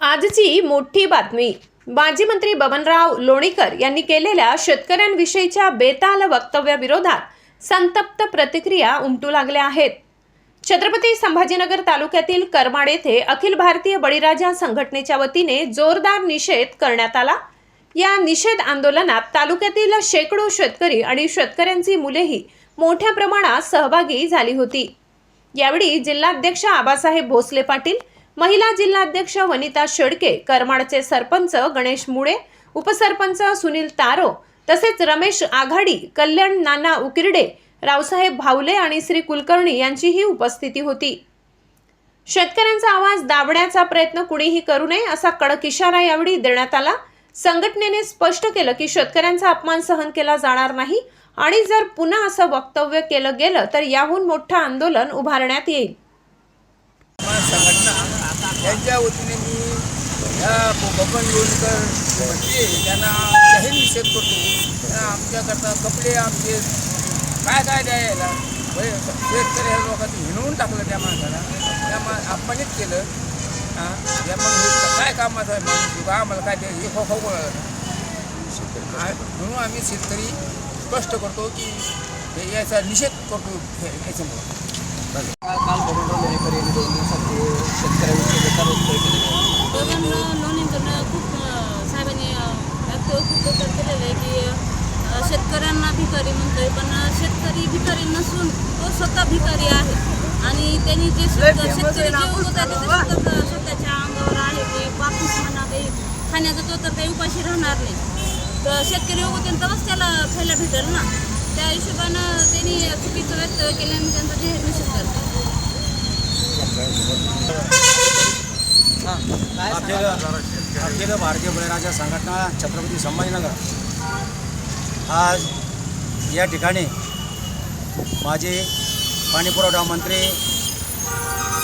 आजची मोठी बातमी. माजी मंत्री बबनराव लोणीकर यांनी केलेल्या शेतकऱ्यांविषयीच्या बेताल वक्तव्याविरोधात संतप्त प्रतिक्रिया उमटू लागल्या आहेत. छत्रपती संभाजीनगर तालुक्यातील करमाड येथे अखिल भारतीय बळीराजा संघटनेच्या वतीने जोरदार निषेध करण्यात आला. या निषेध आंदोलनात तालुक्यातील शेकडो शेतकरी आणि शेतकऱ्यांची मुलेही मोठ्या प्रमाणात सहभागी झाली होती. यावेळी जिल्हाध्यक्ष आबासाहेब भोसले पाटील महिला जिल्हाध्यक्ष वनिता शेडके करमाडचे सरपंच गणेश मुळे उपसरपंच सुनील तारो तसेच रमेश आघाडी कल्याण नाना उकिरडे रावसाहेब भावले आणि श्री कुलकर्णी यांचीही उपस्थिती होती. शेतकऱ्यांचा आवाज दाबण्याचा प्रयत्न कुणीही करू नये असा कडक इशारा यावेळी देण्यात आला. संघटनेने स्पष्ट केलं की शेतकऱ्यांचा अपमान सहन केला जाणार नाही आणि जर पुन्हा असं वक्तव्य केलं गेलं तर याहून मोठं आंदोलन उभारण्यात येईल. संघटना यांच्या वतीने मी या बबन लोणकर म्हणजे त्यांना जाहीर निषेध करतो. आमच्याकरता कपडे आमचे काय काय द्यायला शेतकरी ह्या लोकांचं हिणवून टाकलं त्या माणसाला. त्या मा अपमानित केलं. हां या मग काय कामाचं आहे माणूस बा आम्हाला काय ते हे खो खो म्हणून आम्ही शेतकरी स्पष्ट करतो की याचा निषेध करतो हे- याच्यामुळं काल काल बबनराव लोणीकर यांनी दोन दिवसात ते शेतकऱ्यांविषयी बेकार वक्तव्य केलेलं लोणींकडनं खूप साहेबांनी खूप केलेलं आहे की शेतकऱ्यांना भिकारी म्हणतोय पण शेतकरी भिकारी नसून तो स्वतः भिकारी आहे आणि त्यांनी जे शेतक- शेतकरी स्वतः स्वतःच्या अंगावर आहे ते बापूस म्हणा ते खाण्याचं तो तर काही उपाशी राहणार नाही तर शेतकरी उगवते तेव्हाच त्याला खायला भेटेल ना त्या हिशोबानं त्यांनी चुकीचं वक्तव्य केल्याने त्यांचा जाहीर निषेध करतो अखिल अखिल भारतीय बळीराजा संघटना छत्रपती संभाजीनगर. आज या ठिकाणी माजी पाणीपुरवठा मंत्री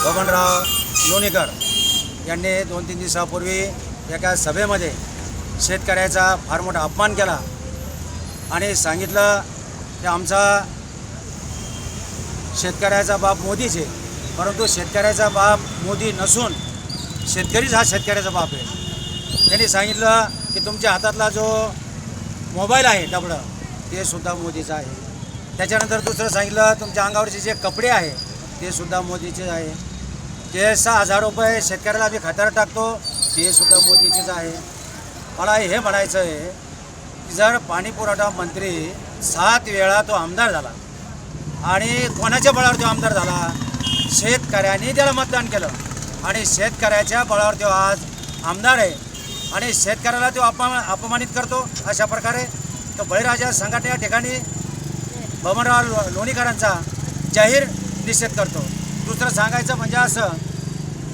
बबनराव लोणीकर यांनी दोन तीन दिवसापूर्वी एका सभेमध्ये शेतकऱ्याचा फार मोठा अपमान केला आणि सांगितलं की आमचा शेतकऱ्याचा बाप मोदीच आहे. परंतु शेतकऱ्याचा बाप मोदी नसून शेतकरीच हा शेतकऱ्याचा बाप आहे. त्यांनी सांगितलं की तुमच्या हातातला जो मोबाईल आहे डबडं ते सुद्धा मोदीचं आहे. त्याच्यानंतर दुसरं सांगितलं तुमच्या अंगावरचे जे कपडे आहे ते सुद्धा मोदीचे आहे. ते सहा हजार रुपये शेतकऱ्याला आम्ही खात्यावर टाकतो ते सुद्धा मोदीचेच आहे. मला हे म्हणायचं आहे की जर पाणी पुरवठा मंत्री सात वेळा तो आमदार झाला आणि कोणाच्या बळावर तो आमदार झाला शेतकऱ्यांनी त्याला मतदान केलं. आणि शेतकऱ्याच्या बळावर तो आज आमदार आहे. आणि शेतकऱ्याला तो अपमान अपमानित करतो अशा प्रकारे तो बळीराजा संघटने या ठिकाणी बबनराव लोणीकरांचा जाहीर निषेध करतो. दुसरं सांगायचं म्हणजे असं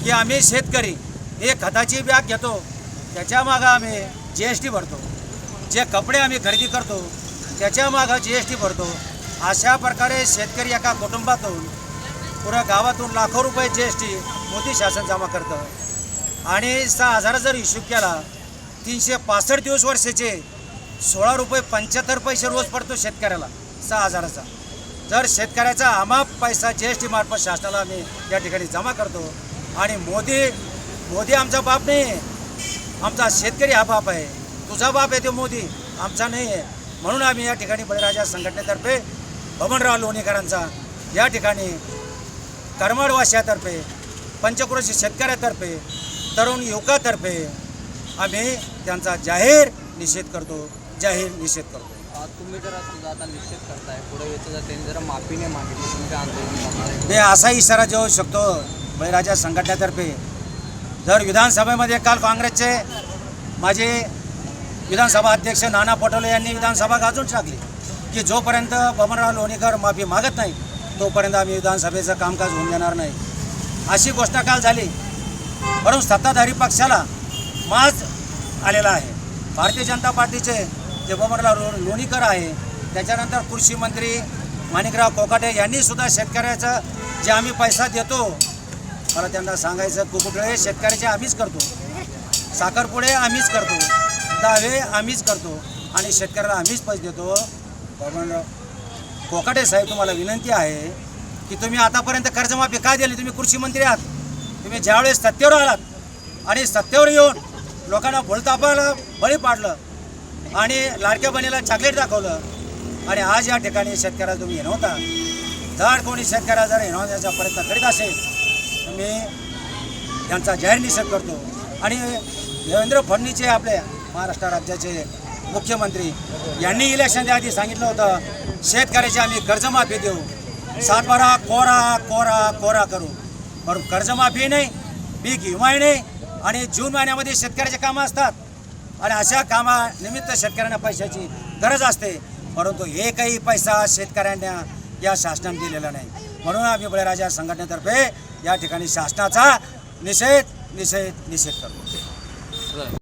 की आम्ही शेतकरी एक खताची बॅग घेतो त्याच्यामागं आम्ही जी एस टी भरतो. जे कपडे आम्ही खरेदी करतो त्याच्यामागं जी एस टी भरतो. अशा प्रकारे शेतकरी एका कुटुंबातून पुऱ्या गावातून लाखो रुपये जी एस टी मोदी शासन जमा करतं. आणि सहा हजारा जर हिशोब केला तीनशे पासष्ट दिवस वर्षाचे सोळा रुपये पंच्याहत्तर पैसे रोज पडतो शेतकऱ्याला सहा हजाराचा. जर शेतकऱ्याचा अमाप पैसा जी एस टी मार्फत शासनाला आम्ही या ठिकाणी जमा करतो. आणि मोदी मोदी आमचा बाप नाही आहे. आमचा शेतकरी हा बाप आहे. तुझा बाप आहे तो मोदी आमचा नाही आहे. म्हणून आम्ही या ठिकाणी बळीराजा संघटनेतर्फे बबनराव लोणीकरांचा या ठिकाणी करमाडवासियातर्फे पंचक्रोशी शेतकऱ्यातर्फे तरुण युवकातर्फे आम्ही त्यांचा जाहीर निषेध करतो जाहीर निषेध करतो. तुम्ही जर आता निषेध करताय पुढे येतं जर त्यांनी जरा माफी नाही मागितली तुमचे आंदोलन असा इशारा देऊ शकतो बळीराजा संघटनेतर्फे. जर विधानसभेमध्ये काल काँग्रेसचे माझे विधानसभा अध्यक्ष नाना पटोले यांनी विधानसभा गाजून टाकली की जोपर्यंत बबनराव लोणीकर माफी मागत नाही तोपर्यंत आम्ही विधानसभेचं कामकाज होऊन देणार नाही. अशी घोषणा काल झाली. परंतु सत्ताधारी पक्षाला माज आलेला आहे. भारतीय जनता पार्टीचे जे बबनराव लो लोणीकर आहे त्याच्यानंतर कृषी मंत्री माणिकराव कोकाटे यांनी सुद्धा शेतकऱ्याचं जे आम्ही पैसा देतो मला त्यांना सांगायचं कुकुटळे शेतकऱ्याचे आम्हीच करतो. साखरपुडे आम्हीच करतो. दावे आम्हीच करतो. आणि शेतकऱ्याला आम्हीच पैसे देतो. बबनराव कोकाटे साहेब तुम्हाला विनंती आहे की तुम्ही आतापर्यंत कर्जमाफी का दिली? तुम्ही कृषी मंत्री आहात. तुम्ही ज्यावेळेस सत्तेवर आलात आणि सत्तेवर येऊन लोकांना भोलतापाला बळी पाडलं आणि लाडक्या बहिणीला चॉकलेट दाखवलं आणि आज या ठिकाणी शेतकऱ्याला तुम्ही हिनवता जर कोणी शेतकऱ्याला जर हिनवण्याचा प्रयत्न करीत असेल तर मी त्यांचा जाहीर निषेध करतो. आणि देवेंद्र फडणवीसचे आपले महाराष्ट्र राज्याचे मुख्यमंत्री यांनी इलेक्शनच्या आधी सांगितलं होतं शेतकऱ्याची आम्ही कर्जमाफी देऊ. सातबारा कोरा कोरा कोरा करू. पण कर्जमाफी नाही पीक विमाही नाही आणि जून महिन्यामध्ये शेतकऱ्याचे कामं असतात. आणि अशा कामानिमित्त शेतकऱ्यांना पैशाची गरज असते. परंतु एकही पैसा शेतकऱ्यांना या शासनाने दिलेला नाही. म्हणून आम्ही बळीराजा संघटनेतर्फे या ठिकाणी शासनाचा निषेध निषेध निषेध करतो.